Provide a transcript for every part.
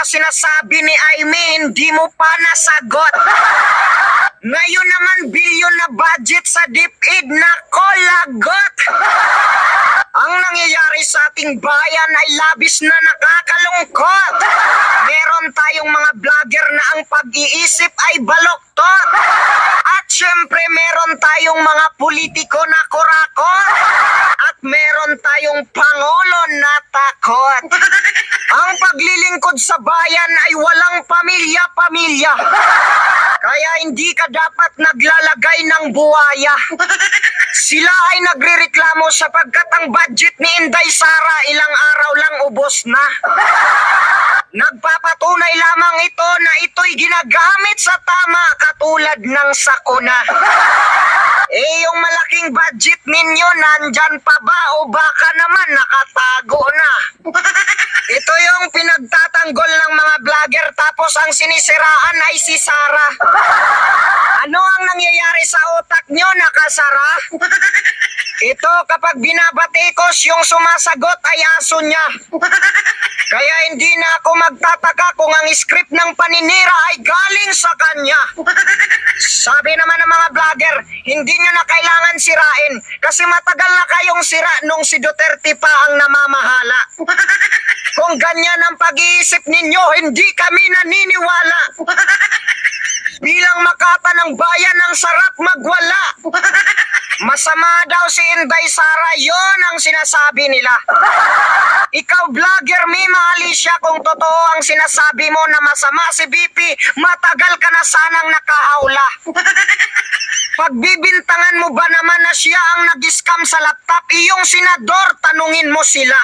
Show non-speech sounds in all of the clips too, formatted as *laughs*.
na sinasabi ni Aimee, hindi mo pa nasagot. *laughs* Ngayon naman bilyon na budget sa DepEd na kolagot. *laughs* Ang nangyayari sa ating bayan ay labis na nakakalungkot. *laughs* Meron tayong mga vlogger na ang pag-iisip ay baloktot. At syempre meron tayong mga politiko na kurakot. At meron tayong pangulo na takot. Ang paglilingkod sa bayan ay walang pamilya-pamilya. Kaya hindi ka dapat naglalagay ng buwaya. Sila ay nagrereklamo sapagkat ang budget ni Inday Sara ilang araw lang ubos na. Nagpapatunay lamang ito na ito'y ginagamit sa tama katulad ng sakuna. Eh, yung malaking budget ninyo, nandyan pa ba o baka naman nakatago na? Pinagtatanggol ng mga vlogger tapos ang sinisiraan ay si Sara. *laughs* Ano ang nangyayari sa utak nyo, nakasara? *laughs* Ito kapag binabatikos yung sumasagot ay aso niya. *laughs* Kaya hindi na ako magtataka kung ang script ng paninira ay galing sa kanya. *laughs* Sabi naman ng mga vlogger, hindi nyo na kailangan sirain kasi matagal na kayong sira nung si Duterte pa ang namamahala. *laughs* Kung ganyan ang pag-iisip ninyo, hindi kami naniniwala. *laughs* Bilang makata ng bayan, ang sarap magwala. Masama daw si Inday Sara, yon ang sinasabi nila. Ikaw vlogger, Mima Alicia, kung totoo ang sinasabi mo na masama si BP, matagal ka na sanang nakahawla. Pagbibintangan mo ba naman na siya ang nag-scam sa laptop, iyong senador, tanungin mo sila.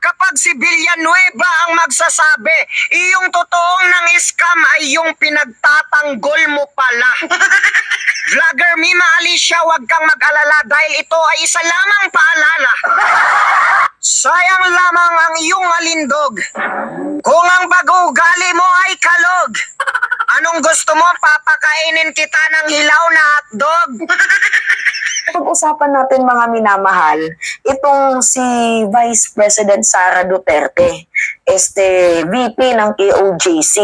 Kapag si Villanueva ang magsasabi, iyong totoong nang scam ay yung pinagtatanggol mo pala. Vlogger Mima Alicia, huwag kang mag-alala dahil ito ay isa lamang paalala. Sayang lamang ang iyong alindog. Kung ang pag-uugali mo ay kalog, anong gusto mo? Papakainin kita ng hilaw na hotdog? *laughs* Pag-usapan natin mga minamahal, itong si Vice President Sara Duterte, este VP ng KOJC.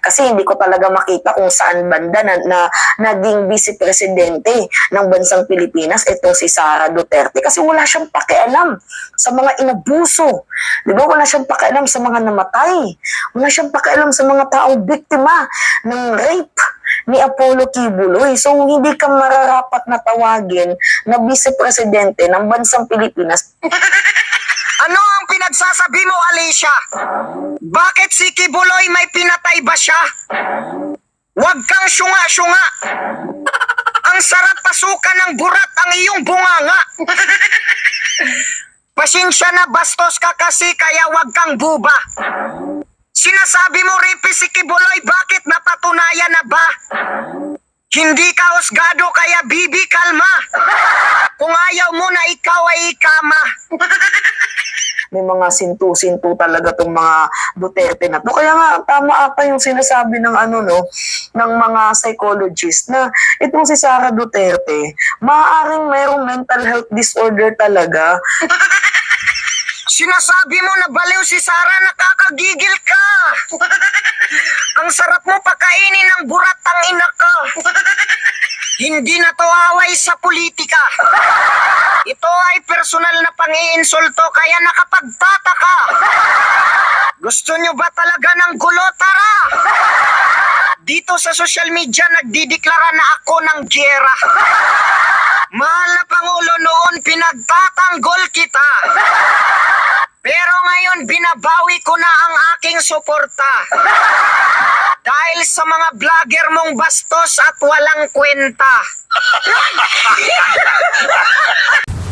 Kasi hindi ko talaga makita kung saan banda na, na naging vice presidente ng bansang Pilipinas itong si Sara Duterte. Kasi wala siyang pakialam sa mga inabuso. Di ba? Wala siyang pakialam sa mga namatay. Wala siyang pakialam sa mga taong biktima ng rape ni Apollo Kibuloy. So, hindi ka mararapat na tawagin na vice-presidente ng bansang Pilipinas. *laughs* Ano ang pinagsasabi mo, Alicia? Bakit si Kibuloy may pinatay ba siya? Huwag kang syunga-syunga. *laughs* Ang sarap pasukan ng burat ang iyong bunganga. *laughs* Pasensya na bastos ka kasi kaya wag kang buba. Sinasabi mo ripi si Kibuloy, bakit napatunayan na ba? Hindi ka husgado kaya bibi kalma. Kung ayaw mo na ikaw ay ikama. May mga sintu-sintu talaga tong mga Duterte na to. Kaya nga, tama ata yung sinasabi ng ano, no, ng mga psychologist na itong si Sara Duterte, maaaring mayroong mental health disorder talaga. Sinasabi mo na baliw si Sara, nakakagigil ka. *laughs* Ang sarap mo pakainin ng buratang ina ka. Hindi na to away sa politika. *laughs* Ito ay personal na pang-iinsulto kaya nakapagtataka. Gusto nyo ba talaga ng gulo? Tara! *laughs* Dito sa social media nagdideklara na ako ng giyera. Mahal na Pangulo noon pinagtatanggol kita. Pero ngayon binabawi ko na ang aking suporta. *laughs* Dahil sa mga vlogger mong bastos at walang kwenta. *laughs*